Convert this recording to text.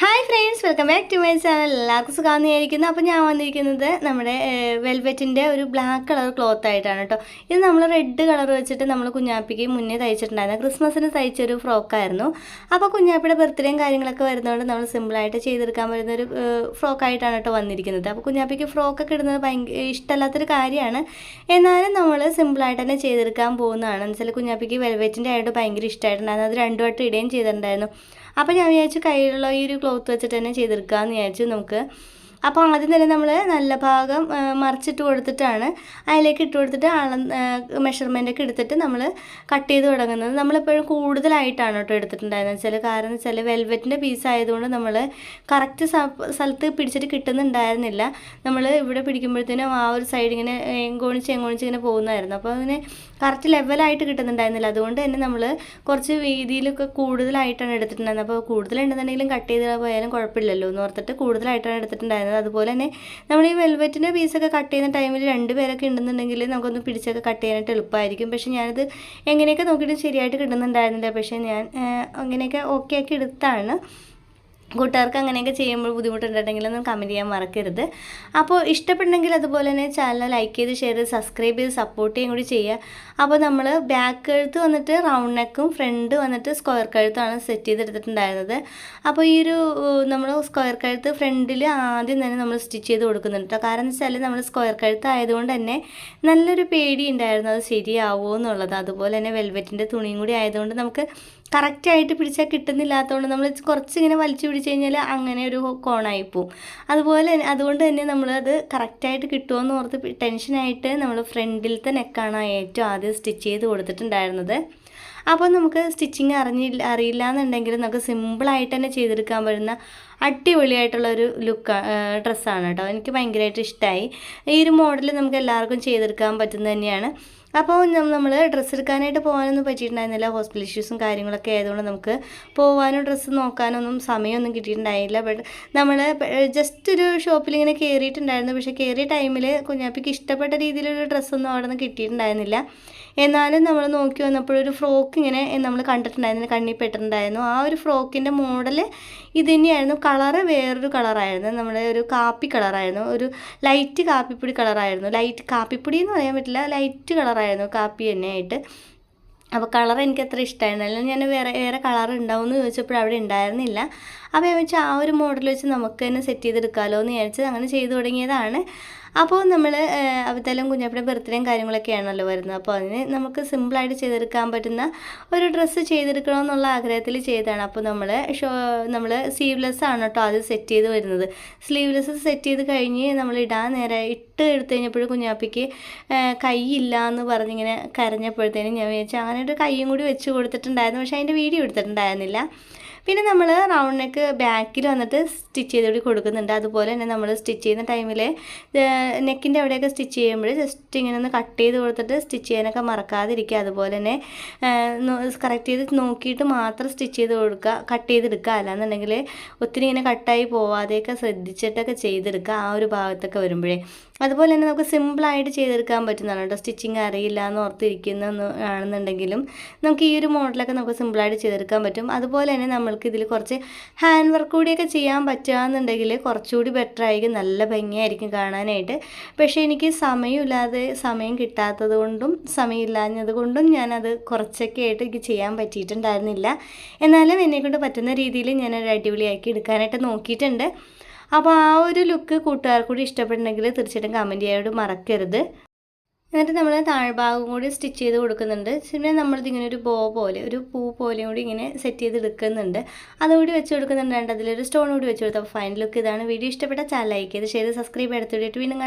Hi friends welcome back to my channel എല്ലാവർക്കും സുഖം തന്നെയായിരിക്കുന്നു അപ്പോൾ ഞാൻ വന്നിരിക്കുന്നത് നമ്മുടെ വെൽവെറ്റിന്റെ ഒരു ബ്ലാക്ക് കളർ ക്ലോത്ത് ആയിട്ടാണ് കേട്ടോ ഇത് നമ്മൾ റെഡ് കളർ വെച്ചിട്ട് നമ്മൾ കുഞ്ഞാപ്പിക്ക് മുന്നേ തയ്ച്ചിട്ടുണ്ടായിരുന്നു. ക്രിസ്മസിന് തയ്ച്ചൊരു ഫ്രോക്കായിരുന്നു അപ്പോൾ കുഞ്ഞാപ്പിയുടെ ബർത്ത്ഡേയും കാര്യങ്ങളൊക്കെ വരുന്നതുകൊണ്ട് നമ്മൾ സിമ്പിളായിട്ട് ചെയ്തെടുക്കാൻ പറ്റുന്ന ഒരു ഫ്രോക്കായിട്ടാണ് കേട്ടോ വന്നിരിക്കുന്നത്. അപ്പോൾ കുഞ്ഞാപ്പിക്ക് ഫ്രോക്കൊക്കെ ഇടുന്നത് ഭയങ്കര ഇഷ്ടമല്ലാത്തൊരു കാര്യമാണ്. എന്നാലും നമ്മൾ സിമ്പിളായിട്ട് തന്നെ ചെയ്തെടുക്കാൻ പോകുന്നതാണ്. എന്നുവെച്ചാൽ കുഞ്ഞാപ്പിക്ക് വെൽവെറ്റിന്റെ ആയിട്ട് ഭയങ്കര ഇഷ്ടമായിട്ടുണ്ടായിരുന്നു അത് രണ്ടു വട്ടം ഇടുകയും ചെയ്തിട്ടുണ്ടായിരുന്നു. അപ്പോൾ ഞാൻ വിചാരിച്ചു കയ്യിലുള്ള ഈ ഒരു ക്ലോത്ത് വെച്ചിട്ട് തന്നെ ചെയ്തെടുക്കാമെന്ന് വിചാരിച്ചു നമുക്ക് അപ്പോൾ ആദ്യം തന്നെ നമ്മൾ നല്ല ഭാഗം മറിച്ചിട്ട് കൊടുത്തിട്ടാണ് അതിലേക്ക് ഇട്ട് കൊടുത്തിട്ട് അള മെഷർമെന്റ് ഒക്കെ എടുത്തിട്ട് നമ്മൾ കട്ട് ചെയ്ത് തുടങ്ങുന്നത്. നമ്മളെപ്പോഴും കൂടുതലായിട്ടാണ് കേട്ടോ എടുത്തിട്ടുണ്ടായിരുന്നത്. വെച്ചാൽ കാരണം വെച്ചാൽ വെൽവെറ്റിന്റെ പീസ് ആയതുകൊണ്ട് നമ്മൾ കറക്റ്റ് സ്ഥലത്ത് പിടിച്ചിട്ട് കിട്ടുന്നുണ്ടായിരുന്നില്ല. നമ്മൾ ഇവിടെ പിടിക്കുമ്പോഴത്തേനും ആ ഒരു സൈഡ് ഇങ്ങനെ എങ്കോണിച്ച് എങ്കോണിച്ച് ഇങ്ങനെ പോകുന്നതായിരുന്നു. അപ്പോൾ അതിന് കറക്റ്റ് ലെവലായിട്ട് കിട്ടുന്നുണ്ടായിരുന്നില്ല. അതുകൊണ്ട് തന്നെ നമ്മൾ കുറച്ച് വീതിയിലൊക്കെ കൂടുതലായിട്ടാണ് എടുത്തിട്ടുണ്ടായിരുന്നത്. അപ്പോൾ കൂടുതലുണ്ടെന്നുണ്ടെങ്കിലും കട്ട് ചെയ്ത് പോയാലും കുഴപ്പമില്ലല്ലോ എന്ന് ഓർത്തിട്ട് കൂടുതലായിട്ടാണ് എടുത്തിട്ടുണ്ടായിരുന്നത്. അതുപോലെ തന്നെ നമ്മൾ ഈ വെൽവെറ്റിന്റെ പീസൊക്കെ കട്ട് ചെയ്യുന്ന ടൈമിൽ രണ്ട് പേരൊക്കെ ഉണ്ടെന്നുണ്ടെങ്കിൽ നമുക്കൊന്ന് പിടിച്ചൊക്കെ കട്ട് ചെയ്യാനായിട്ട് എളുപ്പമായിരിക്കും പക്ഷേ ഞാനത് എങ്ങനെയൊക്കെ നോക്കിയിട്ട് ശരിയായിട്ട് കിട്ടുന്നുണ്ടായിരുന്നില്ല. പക്ഷേ ഞാൻ അങ്ങനെയൊക്കെ ഓക്കെ ആക്കി എടുത്താണ്. കൂട്ടുകാർക്ക് അങ്ങനെയൊക്കെ ചെയ്യുമ്പോൾ ബുദ്ധിമുട്ടുണ്ടെങ്കിൽ ഒന്നും കമന്റ് ചെയ്യാൻ മറക്കരുത്. അപ്പോൾ ഇഷ്ടപ്പെട്ടെങ്കിൽ അതുപോലെ തന്നെ ചാനൽ ലൈക്ക് ചെയ്ത് ഷെയർ ചെയ്ത് സബ്സ്ക്രൈബ് ചെയ്ത് സപ്പോർട്ട് ചെയ്യുകയും കൂടി ചെയ്യുക. അപ്പോൾ നമ്മൾ ബാക്ക് കഴുത്ത് വന്നിട്ട് റൗണ്ട് നെക്കും ഫ്രണ്ട് വന്നിട്ട് സ്ക്വയർ കഴുത്താണ് സെറ്റ് ചെയ്തെടുത്തിട്ടുണ്ടായിരുന്നത്. അപ്പോൾ ഈ ഒരു നമ്മൾ സ്ക്വയർ കഴുത്ത് ഫ്രണ്ടിൽ ആദ്യം തന്നെ നമ്മൾ സ്റ്റിച്ച് ചെയ്ത് കൊടുക്കുന്നുണ്ട് കാരണം എന്ന് വെച്ചാൽ നമ്മൾ സ്ക്വയർ കഴുത്ത് ആയതുകൊണ്ട് തന്നെ നല്ലൊരു പേടി ഉണ്ടായിരുന്നു അത് ശരിയാവുമോ എന്നുള്ളത്. അതുപോലെ തന്നെ വെൽവെറ്റിന്റെ തുണിയും കൂടി ആയതുകൊണ്ട് നമുക്ക് കറക്റ്റായിട്ട് പിടിച്ചാൽ കിട്ടുന്നില്ലാത്തതുകൊണ്ട് നമ്മൾ കുറച്ചിങ്ങനെ വലിച്ചു പിടിച്ച് കഴിഞ്ഞാൽ അങ്ങനെ ഒരു കോണായി പോവും. അതുപോലെ അതുകൊണ്ട് തന്നെ നമ്മളത് കറക്റ്റായിട്ട് കിട്ടുമെന്ന് ഓർത്ത് ടെൻഷനായിട്ട് നമ്മൾ ഫ്രണ്ടിലത്തെ നെക്കാണ് ഏറ്റവും ആദ്യം സ്റ്റിച്ച് ചെയ്ത് കൊടുത്തിട്ടുണ്ടായിരുന്നത്. അപ്പോൾ നമുക്ക് സ്റ്റിച്ചിങ് അറിഞ്ഞില്ല അറിയില്ല എന്നുണ്ടെങ്കിൽ നമുക്ക് സിമ്പിളായിട്ട് തന്നെ ചെയ്തെടുക്കാൻ പറ്റുന്ന അടിപൊളിയായിട്ടുള്ള ഒരു ലുക്ക് ഡ്രസ്സാണ് കേട്ടോ. എനിക്ക് ഭയങ്കരമായിട്ട് ഇഷ്ടമായി ഈ ഒരു മോഡൽ നമുക്ക് എല്ലാവർക്കും ചെയ്തെടുക്കാൻ പറ്റുന്നത് തന്നെയാണ്. അപ്പോൾ നമ്മൾ ഡ്രസ്സ് എടുക്കാനായിട്ട് പോകാനൊന്നും പറ്റിയിട്ടുണ്ടായിരുന്നില്ല. ഹോസ്പിറ്റൽ ഇഷ്യൂസും കാര്യങ്ങളൊക്കെ ആയതുകൊണ്ട് നമുക്ക് പോകാനോ ഡ്രസ്സ് നോക്കാനൊന്നും സമയമൊന്നും കിട്ടിയിട്ടുണ്ടായില്ല. ബട്ട് നമ്മൾ ജസ്റ്റ് ഒരു ഷോപ്പിൽ ഇങ്ങനെ കയറിയിട്ടുണ്ടായിരുന്നു പക്ഷേ കയറിയ ടൈമിൽ കുഞ്ഞാപ്പിക്ക് ഇഷ്ടപ്പെട്ട രീതിയിലൊരു ഡ്രസ്സൊന്നും അവിടെ നിന്ന് കിട്ടിയിട്ടുണ്ടായിരുന്നില്ല. എന്നാലും നമ്മൾ നോക്കി വന്നപ്പോഴൊരു ഫ്രോക്ക് ഇങ്ങനെ നമ്മൾ കണ്ടിട്ടുണ്ടായിരുന്നു. കണ്ണി പെട്ടിട്ടുണ്ടായിരുന്നു ആ ഒരു ഫ്രോക്കിന്റെ മോഡൽ ഇത് തന്നെയായിരുന്നു കളറ് വേറൊരു കളറായിരുന്നു നമ്മുടെ ഒരു കാപ്പി കളറായിരുന്നു ഒരു ലൈറ്റ് കാപ്പിപ്പൊടി കളറായിരുന്നു ലൈറ്റ് കാപ്പിപ്പൊടി എന്ന് പറയാൻ പറ്റില്ല. ലൈറ്റ് കളറായിരുന്നു കാപ്പി തന്നെയായിട്ട്. അപ്പോൾ കളർ എനിക്ക് അത്ര ഇഷ്ടമായിരുന്നില്ല ഞാൻ വേറെ വേറെ കളർ ഉണ്ടാവും എന്ന് ചോദിച്ചപ്പോൾ അവിടെ ഉണ്ടായിരുന്നില്ല. അപ്പോൾ ഞാൻ വെച്ചാൽ ആ ഒരു മോഡൽ വെച്ച് നമുക്ക് തന്നെ സെറ്റ് ചെയ്തെടുക്കാമല്ലോ എന്ന് വിചാരിച്ച് അങ്ങനെ ചെയ്തു തുടങ്ങിയതാണ്. അപ്പോൾ നമ്മൾ അവതലം കുഞ്ഞാപ്പിയുടെ ബർത്ത്ഡേയും കാര്യങ്ങളൊക്കെയാണല്ലോ വരുന്നത്. അപ്പോൾ അതിന് നമുക്ക് സിമ്പിളായിട്ട് ചെയ്തെടുക്കാൻ പറ്റുന്ന ഒരു ഡ്രസ്സ് ചെയ്തെടുക്കണമെന്നുള്ള ആഗ്രഹത്തിൽ ചെയ്തതാണ്. അപ്പോൾ നമ്മൾ ഷോ നമ്മൾ സ്ലീവ്ലെസ് ആണ് കേട്ടോ അത് സെറ്റ് ചെയ്ത് വരുന്നത്. സ്ലീവ്ലെസ് സെറ്റ് ചെയ്ത് കഴിഞ്ഞ് നമ്മൾ ഇടാൻ നേരെ ഇട്ട് എടുത്തു കഴിഞ്ഞപ്പോഴും കുഞ്ഞാപ്പിക്ക് കൈയില്ല എന്ന് പറഞ്ഞിങ്ങനെ കരഞ്ഞപ്പോഴത്തേനും ഞാൻ വിചാരിച്ചു അങ്ങനെ ഒരു കൈയും കൂടി വെച്ച് കൊടുത്തിട്ടുണ്ടായിരുന്നു പക്ഷേ അതിന്റെ വീഡിയോ എടുത്തിട്ടുണ്ടായിരുന്നില്ല. പിന്നെ നമ്മൾ റൗണ്ട് നെക്ക് ബാക്കിൽ വന്നിട്ട് സ്റ്റിച്ച് ചെയ്ത് കൂടി കൊടുക്കുന്നുണ്ട്. അതുപോലെ തന്നെ നമ്മൾ സ്റ്റിച്ച് ചെയ്യുന്ന ടൈമിൽ നെക്കിന്റെ അവിടെയൊക്കെ സ്റ്റിച്ച് ചെയ്യുമ്പോൾ ജസ്റ്റ് ഇങ്ങനെ ഒന്ന് കട്ട് ചെയ്ത് കൊടുത്തിട്ട് സ്റ്റിച്ച് ചെയ്യാനൊക്കെ മറക്കാതിരിക്കുക. അതുപോലെ തന്നെ കറക്റ്റ് ചെയ്ത് നോക്കിയിട്ട് മാത്രം സ്റ്റിച്ച് ചെയ്ത് കൊടുക്കുക കട്ട് ചെയ്തെടുക്കുക. അല്ലാന്നുണ്ടെങ്കിൽ ഒത്തിരി ഇങ്ങനെ കട്ടായി പോവാതെയൊക്കെ ശ്രദ്ധിച്ചിട്ടൊക്കെ ചെയ്തെടുക്കുക ആ ഒരു ഭാഗത്തൊക്കെ വരുമ്പോഴേ. അതുപോലെ തന്നെ നമുക്ക് സിമ്പിളായിട്ട് ചെയ്തെടുക്കാൻ പറ്റുന്നതാണ് കേട്ടോ. സ്റ്റിച്ചിങ് അറിയില്ല എന്ന് ഓർത്തിരിക്കുന്ന ആണെന്നുണ്ടെങ്കിലും നമുക്ക് ഈ ഒരു മോഡലൊക്കെ നമുക്ക് സിമ്പിളായിട്ട് ചെയ്തെടുക്കാൻ പറ്റും. അതുപോലെ തന്നെ നമ്മൾക്ക് ഇതിൽ കുറച്ച് ഹാൻഡ് വർക്ക് കൂടിയൊക്കെ ചെയ്യാൻ പറ്റുകയെന്നുണ്ടെങ്കിൽ കുറച്ചുകൂടി ബെറ്റർ ആയിരിക്കും. നല്ല ഭംഗിയായിരിക്കും കാണാനായിട്ട്. പക്ഷേ എനിക്ക് സമയമില്ലാതെ സമയം കിട്ടാത്തത് കൊണ്ടും സമയമില്ലാഞ്ഞത് കൊണ്ടും ഞാനത് കുറച്ചൊക്കെ ആയിട്ട് എനിക്ക് ചെയ്യാൻ പറ്റിയിട്ടുണ്ടായിരുന്നില്ല. എന്നാലും എന്നെക്കൊണ്ട് പറ്റുന്ന രീതിയിൽ ഞാനൊരു അടിപൊളിയാക്കി എടുക്കാനായിട്ട് നോക്കിയിട്ടുണ്ട്. അപ്പോൾ ആ ഒരു ലുക്ക് കൂട്ടുകാർക്കൂടി ഇഷ്ടപ്പെടുന്നെങ്കിൽ തീർച്ചയായിട്ടും കമന്റ് ചെയ്യാനോട് മറക്കരുത്. എന്നിട്ട് നമ്മൾ താഴ്ഭാഗം കൂടി സ്റ്റിച്ച് ചെയ്ത് കൊടുക്കുന്നുണ്ട്. പിന്നെ നമ്മളിത് ഇങ്ങനെ ഒരു ബോ പോലെ ഒരു പൂ പോലെയും കൂടി ഇങ്ങനെ സെറ്റ് ചെയ്ത് എടുക്കുന്നുണ്ട്. അതുകൂടി വെച്ച് കൊടുക്കുന്നുണ്ട്. അതിലൊരു സ്റ്റോൺ കൂടി വെച്ച് കൊടുത്തു. അപ്പോൾ ഫൈനൽ ലുക്ക് ഇതാണ്. വീഡിയോ ഇഷ്ടപ്പെട്ട ചാനൽ ലൈക്ക് ചെയ്ത് ഷെയർ സബ്സ്ക്രൈബ് എടുത്തിട്ട് വീണ്ടും